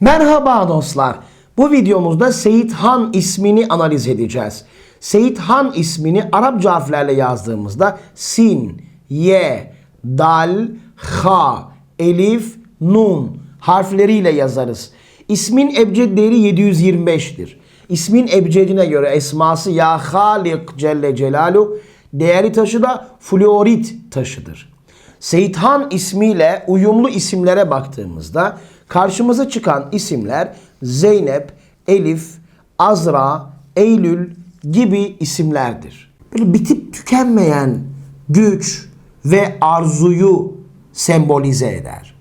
Merhaba dostlar. Bu videomuzda Seyit Han ismini analiz edeceğiz. Seyit Han ismini Arapça harflerle yazdığımızda Sin, Y, Dal, Ha, Elif, Nun harfleriyle yazarız. İsmin ebced değeri 725'tir. İsmin ebcedine göre esması Ya Halik Celle Celalu değerli taşı da fluorit taşıdır. Seyit ismiyle uyumlu isimlere baktığımızda karşımıza çıkan isimler Zeynep, Elif, Azra, Eylül gibi isimlerdir. Böyle bitip tükenmeyen güç ve arzuyu sembolize eder.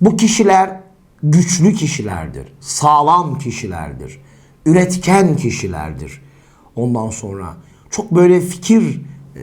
Bu kişiler güçlü kişilerdir, sağlam kişilerdir, üretken kişilerdir. Ondan sonra çok böyle fikir e,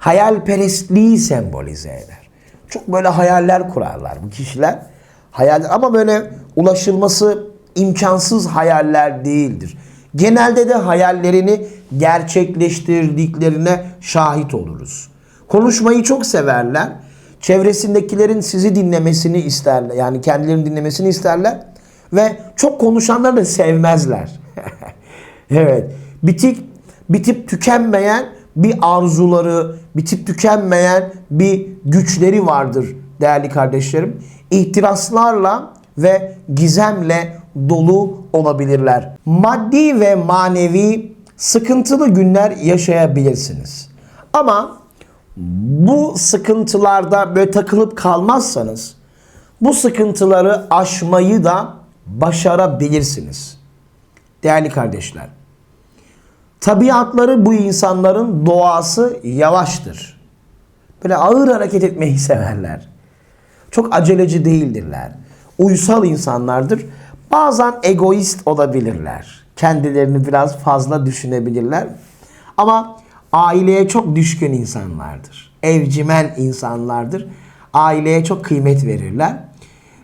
Hayalperestliği sembolize eder. Çok böyle hayaller kurarlar bu kişiler. Hayal ama böyle ulaşılması imkansız hayaller değildir. Genelde de hayallerini gerçekleştirdiklerine şahit oluruz. Konuşmayı çok severler. Çevresindekilerin sizi dinlemesini isterler. Yani kendilerini dinlemesini isterler. Ve çok konuşanları da sevmezler. evet. Bitik, bitip tükenmeyen bir arzuları, bitip tükenmeyen bir güçleri vardır değerli kardeşlerim. İhtiraslarla ve gizemle dolu olabilirler. Maddi ve manevi sıkıntılı günler yaşayabilirsiniz. Ama bu sıkıntılarda böyle takılıp kalmazsanız bu sıkıntıları aşmayı da başarabilirsiniz. Değerli kardeşler. Tabiatları bu insanların doğası yavaştır. Böyle ağır hareket etmeyi severler. Çok aceleci değildirler. Uysal insanlardır. Bazen egoist olabilirler. Kendilerini biraz fazla düşünebilirler. Ama aileye çok düşkün insanlardır. Evcimen insanlardır. Aileye çok kıymet verirler.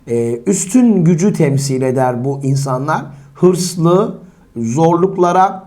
Ee, üstün gücü temsil eder bu insanlar. Hırslı, zorluklara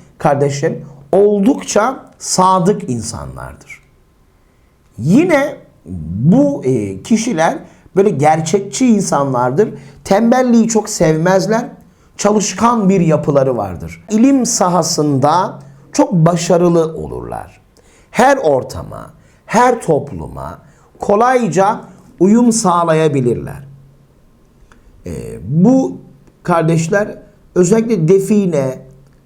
kardeşim oldukça sadık insanlardır. Yine bu e, kişiler böyle gerçekçi insanlardır. Tembelliği çok sevmezler. Çalışkan bir yapıları vardır. İlim sahasında çok başarılı olurlar. Her ortama, her topluma kolayca uyum sağlayabilirler. E, bu kardeşler özellikle define,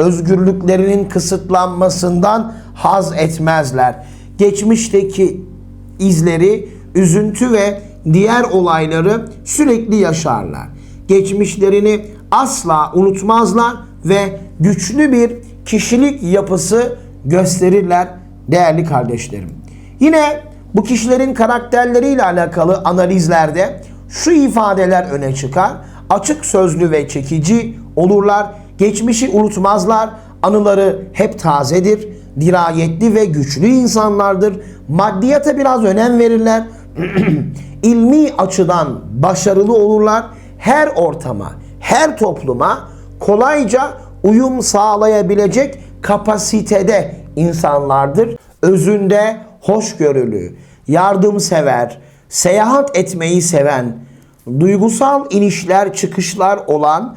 Özgürlüklerinin kısıtlanmasından haz etmezler. Geçmişteki izleri, üzüntü ve diğer olayları sürekli yaşarlar. Geçmişlerini asla unutmazlar ve güçlü bir kişilik yapısı gösterirler değerli kardeşlerim. Yine bu kişilerin karakterleriyle alakalı analizlerde şu ifadeler öne çıkar. Açık sözlü ve çekici olurlar. Geçmişi unutmazlar. Anıları hep tazedir. Dirayetli ve güçlü insanlardır. Maddiyata biraz önem verirler. İlmi açıdan başarılı olurlar. Her ortama, her topluma kolayca uyum sağlayabilecek kapasitede insanlardır. Özünde hoşgörülü, yardımsever, seyahat etmeyi seven, duygusal inişler çıkışlar olan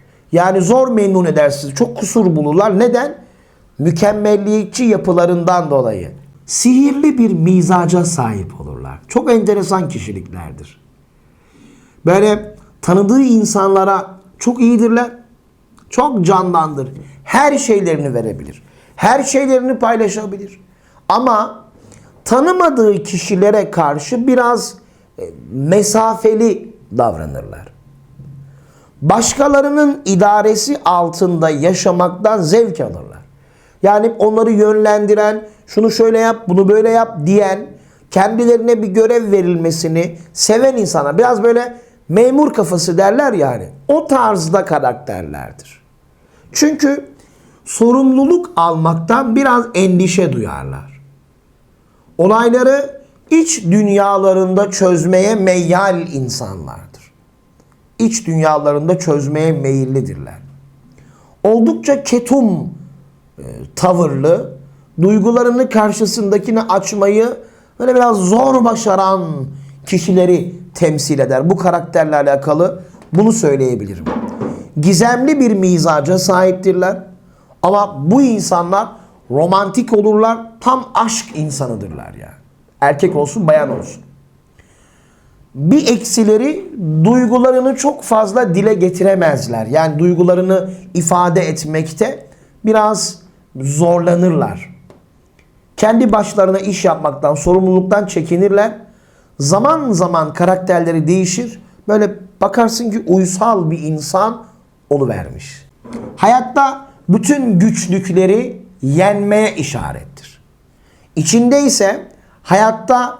Yani zor memnun edersiniz. Çok kusur bulurlar. Neden? Mükemmelliyetçi yapılarından dolayı. Sihirli bir mizaca sahip olurlar. Çok enteresan kişiliklerdir. Böyle tanıdığı insanlara çok iyidirler. Çok candandır. Her şeylerini verebilir. Her şeylerini paylaşabilir. Ama tanımadığı kişilere karşı biraz e, mesafeli davranırlar. Başkalarının idaresi altında yaşamaktan zevk alırlar. Yani onları yönlendiren, şunu şöyle yap, bunu böyle yap diyen, kendilerine bir görev verilmesini seven insana biraz böyle memur kafası derler yani. O tarzda karakterlerdir. Çünkü sorumluluk almaktan biraz endişe duyarlar. Olayları iç dünyalarında çözmeye meyyal insanlardır. İç dünyalarında çözmeye meyillidirler. Oldukça ketum e, tavırlı, duygularını karşısındakini açmayı böyle biraz zor başaran kişileri temsil eder. Bu karakterle alakalı bunu söyleyebilirim. Gizemli bir mizaca sahiptirler. Ama bu insanlar romantik olurlar. Tam aşk insanıdırlar yani. Erkek olsun bayan olsun. Bir eksileri duygularını çok fazla dile getiremezler. Yani duygularını ifade etmekte biraz zorlanırlar. Kendi başlarına iş yapmaktan, sorumluluktan çekinirler. Zaman zaman karakterleri değişir. Böyle bakarsın ki uysal bir insan oluvermiş. Hayatta bütün güçlükleri yenmeye işarettir. İçinde ise hayatta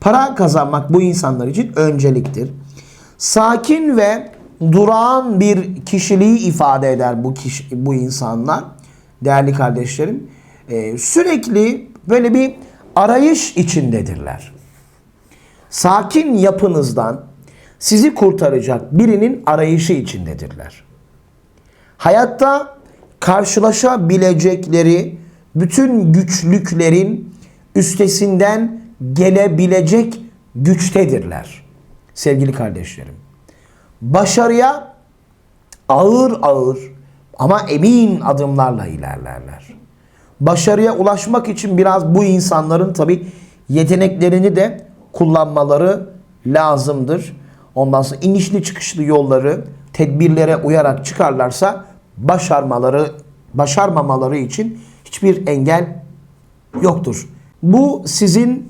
Para kazanmak bu insanlar için önceliktir. Sakin ve durağan bir kişiliği ifade eder bu kişi, bu insanlar. Değerli kardeşlerim, Ee, sürekli böyle bir arayış içindedirler. Sakin yapınızdan sizi kurtaracak birinin arayışı içindedirler. Hayatta karşılaşabilecekleri bütün güçlüklerin üstesinden gelebilecek güçtedirler. Sevgili kardeşlerim. Başarıya ağır ağır ama emin adımlarla ilerlerler. Başarıya ulaşmak için biraz bu insanların tabi yeteneklerini de kullanmaları lazımdır. Ondan sonra inişli çıkışlı yolları tedbirlere uyarak çıkarlarsa başarmaları başarmamaları için hiçbir engel yoktur. Bu sizin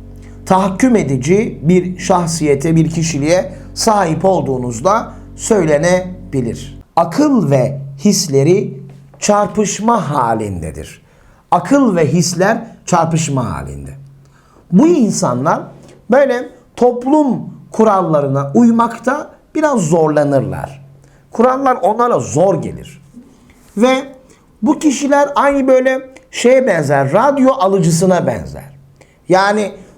Tahakküm edici bir şahsiyete, bir kişiliğe sahip olduğunuzda söylenebilir. Akıl ve hisleri çarpışma halindedir. Akıl ve hisler çarpışma halinde. Bu insanlar böyle toplum kurallarına uymakta biraz zorlanırlar. Kurallar onlara zor gelir. Ve bu kişiler aynı böyle şeye benzer, radyo alıcısına benzer. Yani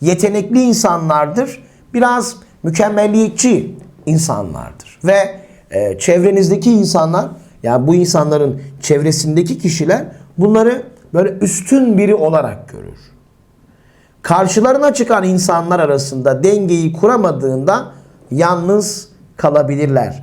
yetenekli insanlardır. Biraz mükemmelliyetçi insanlardır. Ve e, çevrenizdeki insanlar, yani bu insanların çevresindeki kişiler bunları böyle üstün biri olarak görür. Karşılarına çıkan insanlar arasında dengeyi kuramadığında yalnız kalabilirler.